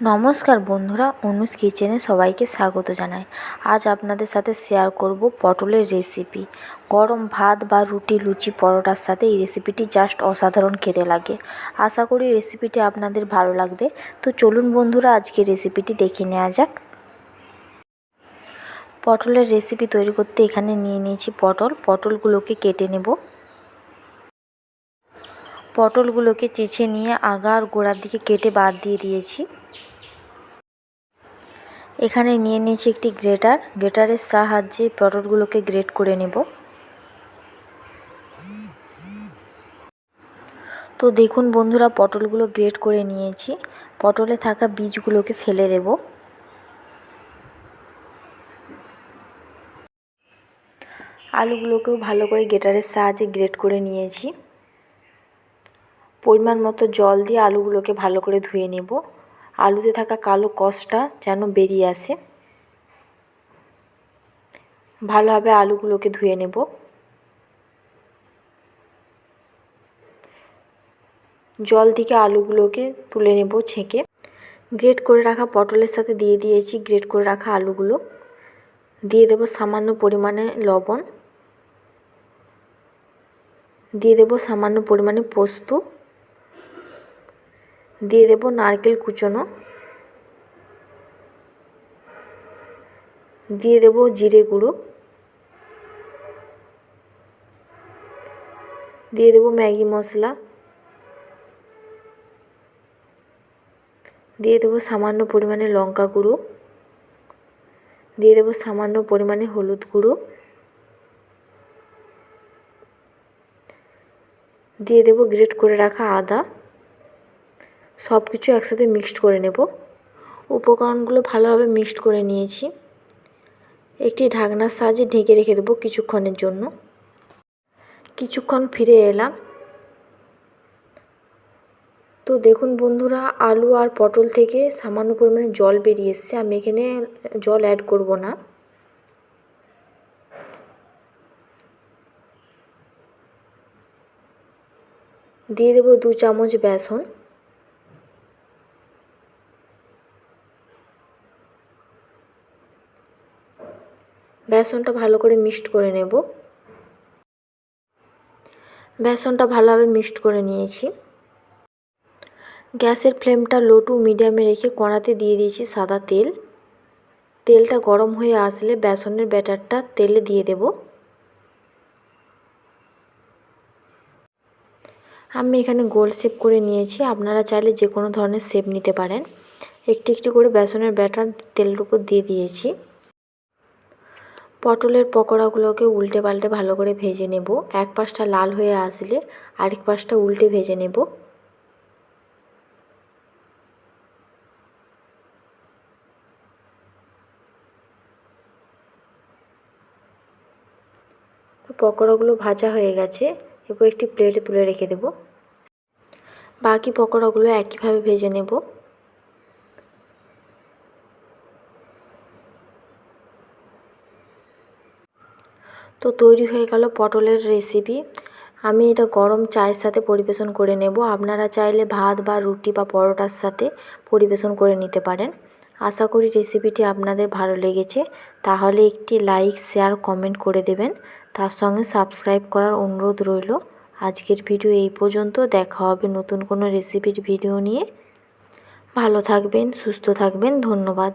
নমস্কার বন্ধুরা, অনুজ কিচেনে সবাইকে স্বাগত জানাই। আজ আপনাদের সাথে শেয়ার করব পটলের রেসিপি গরম ভাত বা রুটি লুচি পরোটার সাথে এই রেসিপিটি জাস্ট অসাধারণ খেতে লাগে। আশা করি রেসিপিটি আপনাদের ভালো লাগবে। তো চলুন বন্ধুরা আজকে রেসিপিটি দেখে নেওয়া যাক। পটলের রেসিপি তৈরি করতে এখানে নিয়ে নিয়েছি পটল। পটলগুলোকে কেটে নেব। পটলগুলোকে চেঁচে নিয়ে আগা আর গোড়ার দিকে কেটে বাদ দিয়ে দিয়েছি। এখানে নিয়ে নিয়েছি একটি গ্রেটার। গ্রেটারের সাহায্যে পটলগুলোকে গ্রেট করে নেব। তো দেখুন বন্ধুরা, পটলগুলো গ্রেট করে নিয়েছি। পটলে থাকা বীজগুলোকে ফেলে দেব। আলুগুলোকেও ভালো করে গ্রেটারের সাহায্যে গ্রেট করে নিয়েছি। পরিমাণ মতো জল দিয়ে আলুগুলোকে ভালো করে ধুয়ে নেব। আলুতে থাকা কালো কষটা যেন বেরিয়ে আসে। ভালোভাবে আলুগুলোকে ধুয়ে নেব। জল থেকে আলুগুলোকে তুলে নেব ছেঁকে। গ্রেট করে রাখা পটলের সাথে দিয়ে দিয়েছি গ্রেট করে রাখা আলুগুলো। দিয়ে দেব সামান্য পরিমাণে লবণ। দিয়ে দেব সামান্য পরিমাণে পোস্ত। দিয়ে দেব নারকেল কুচোনো। দিয়ে দেব জিরে গুঁড়ো। দিয়ে দেব ম্যাগি মশলা। দিয়ে দেবো সামান্য পরিমাণে লঙ্কা গুঁড়ো। দিয়ে দেবো সামান্য পরিমাণে হলুদ গুঁড়ো। দিয়ে দেবো গ্রেট করে রাখা আদা। সব কিছু একসাথে মিক্সড করে নেব। উপকরণগুলো ভালোভাবে মিক্সড করে নিয়েছি। একটি ঢাকনার সাহায্যে ঢেকে রেখে দেবো কিছুক্ষণের জন্য। কিছুক্ষণ ফিরে এলাম। তো দেখুন বন্ধুরা, আলু আর পটল থেকে সামান্য পরিমাণে জল বেরিয়ে এসছে। আমি এখানে জল অ্যাড করব না। দিয়ে দেবো দু চামচ বেসন। বেসনটা ভালো করে মিক্সড করে নেব। বেসনটা ভালোভাবে মিক্সড করে নিয়েছি। গ্যাসের ফ্লেমটা লো টু মিডিয়ামে রেখে কড়াতে দিয়ে দিয়েছি সাদা তেল। তেলটা গরম হয়ে আসলে বেসনের ব্যাটারটা তেলে দিয়ে দেব। আমি এখানে গোল শেপ করে নিয়েছি। আপনারা চাইলে যে কোনো ধরনের শেপ নিতে পারেন। একটি একটি করে বেসনের ব্যাটার তেলের উপর দিয়ে দিয়েছি। পটলের পকোড়াগুলোকে উল্টে পাল্টে ভালো করে ভেজে নেব। এক পাশটা লাল হয়ে আসলে আরেক পাশটা উল্টে ভেজে নেব। পকোড়াগুলো ভাজা হয়ে গেছে, এরপর একটি প্লেটে তুলে রেখে দেব। বাকি পকোড়াগুলো একইভাবে ভেজে নেব। তো তৈরি হয়ে গেল পটলের রেসিপি আমি এটা গরম চায়ের সাথে পরিবেশন করে নেব। আপনারা চাইলে ভাত বা রুটি বা পরোটার সাথে পরিবেশন করে নিতে পারেন। আশা করি রেসিপিটি আপনাদের ভালো লেগেছে। তাহলে একটি লাইক শেয়ার কমেন্ট করে দেবেন। তার সঙ্গে সাবস্ক্রাইব করার অনুরোধ রইল। আজকের ভিডিও এই পর্যন্ত। দেখা হবে নতুন কোনো রেসিপির ভিডিও নিয়ে। ভালো থাকবেন, সুস্থ থাকবেন। ধন্যবাদ।